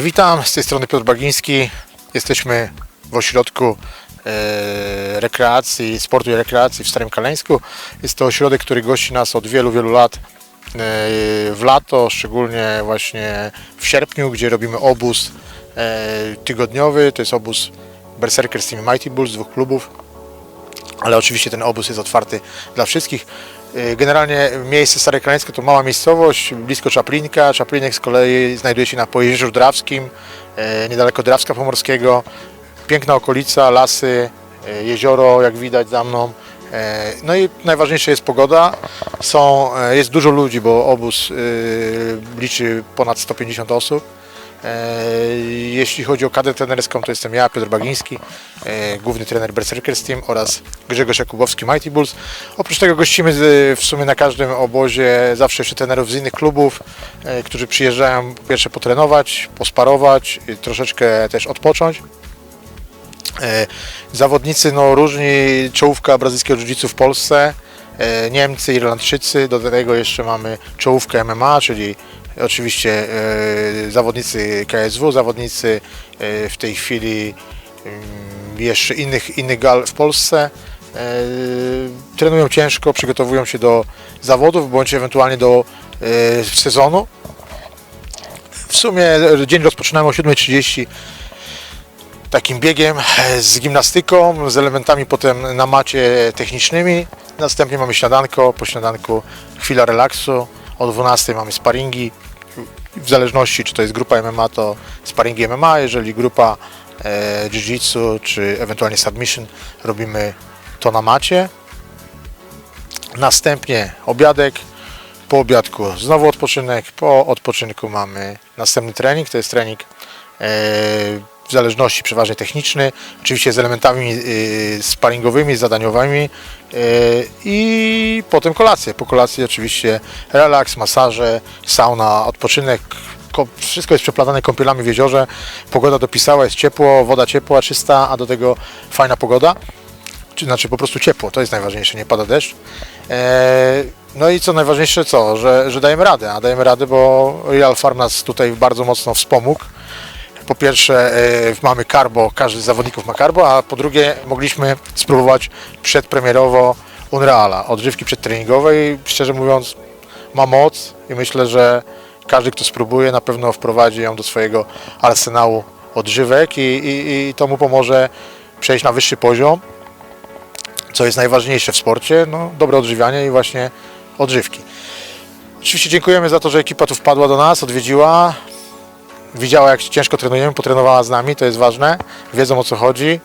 Witam, z tej strony Piotr Bagiński. Jesteśmy w ośrodku e, rekreacji, sportu i rekreacji w Starym Kaleńsku. Jest to ośrodek, który gości nas od wielu, wielu lat e, w lato, szczególnie właśnie w sierpniu, gdzie robimy obóz e, tygodniowy. To jest obóz Berserkers Team Mighty Bulls, dwóch klubów ale oczywiście ten obóz jest otwarty dla wszystkich. Yy, Generalnie miejsce Stare Krańskie to mała miejscowość, blisko Czaplinka. Czaplinek z kolei znajduje się na Pojezierzu Drawskim, yy, niedaleko Drawska Pomorskiego. Piękna okolica, lasy, yy, jezioro, jak widać za mną. No i najważniejsze jest pogoda. Są, jest dużo ludzi, bo obóz liczy ponad 150 osób. E, Jeśli chodzi o kadrę trenerską, to jestem ja, Piotr Bagiński, e, główny trener Berserkers Team oraz Grzegorz Jakubowski, Mighty Bulls. Oprócz tego gościmy z- w sumie na każdym obozie zawsze jeszcze trenerów z innych klubów, e, którzy przyjeżdżają pierwsze potrenować, posparować, troszeczkę też odpocząć. E, Zawodnicy no, różni, czołówka brazylijskiego jiu w Polsce, e, Niemcy, Irlandczycy, do tego jeszcze mamy czołówkę MMA, czyli oczywiście e, zawodnicy KSW, zawodnicy e, w tej chwili mm, jeszcze innych, innych gal w Polsce. E, Trenują ciężko, przygotowują się do zawodów bądź ewentualnie do sezonu. W sumie dzień rozpoczynamy o 7.30 takim biegiem z gimnastyką, z elementami potem na macie technicznymi. Następnie mamy śniadanko, po śniadanku chwila relaksu. O 12 mamy sparingi. W zależności czy to jest grupa MMA, to sparingi MMA. Jeżeli grupa e, jiu-jitsu czy ewentualnie submission, robimy to na macie. Następnie obiadek. Po obiadku znowu odpoczynek. Po odpoczynku mamy następny trening. To jest trening e, w zależności przeważnie techniczny, oczywiście z elementami y, sparingowymi, zadaniowymi y, i potem kolację. Po kolacji oczywiście relaks, masaże, sauna, odpoczynek. Ko- Wszystko jest przeplatane kąpielami w jeziorze. Pogoda dopisała, jest ciepło, woda ciepła, czysta, a do tego fajna pogoda. Czy znaczy po prostu ciepło, to jest najważniejsze, nie pada deszcz. E, No i co najważniejsze, co, że, że dajemy radę, a dajemy radę, bo Real Farm nas tutaj bardzo mocno wspomógł. Po pierwsze e, mamy karbo, każdy z zawodników ma karbo, a po drugie mogliśmy spróbować przedpremierowo Unreala, odżywki przedtreningowej. Szczerze mówiąc ma moc i myślę, że każdy kto spróbuje na pewno wprowadzi ją do swojego arsenału odżywek i, i, i to mu pomoże przejść na wyższy poziom, co jest najważniejsze w sporcie, no, dobre odżywianie i właśnie odżywki. Oczywiście dziękujemy za to, że ekipa tu wpadła do nas, odwiedziła, widziała jak ciężko trenujemy, potrenowała z nami, to jest ważne, wiedzą o co chodzi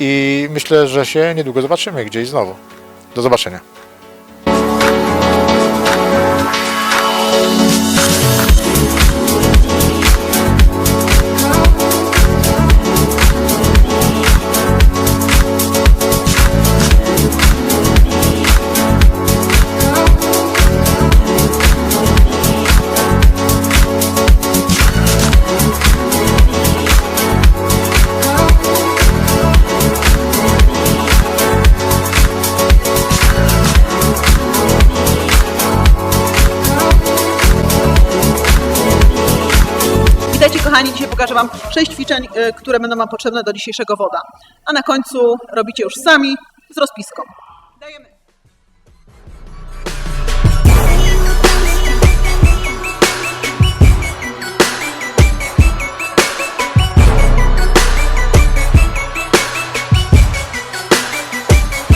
i myślę, że się niedługo zobaczymy gdzieś znowu. Do zobaczenia. Kochani, dzisiaj pokażę Wam 6 ćwiczeń, y, które będą Wam potrzebne do dzisiejszego woda. A na końcu robicie już sami z rozpiską. Dajemy.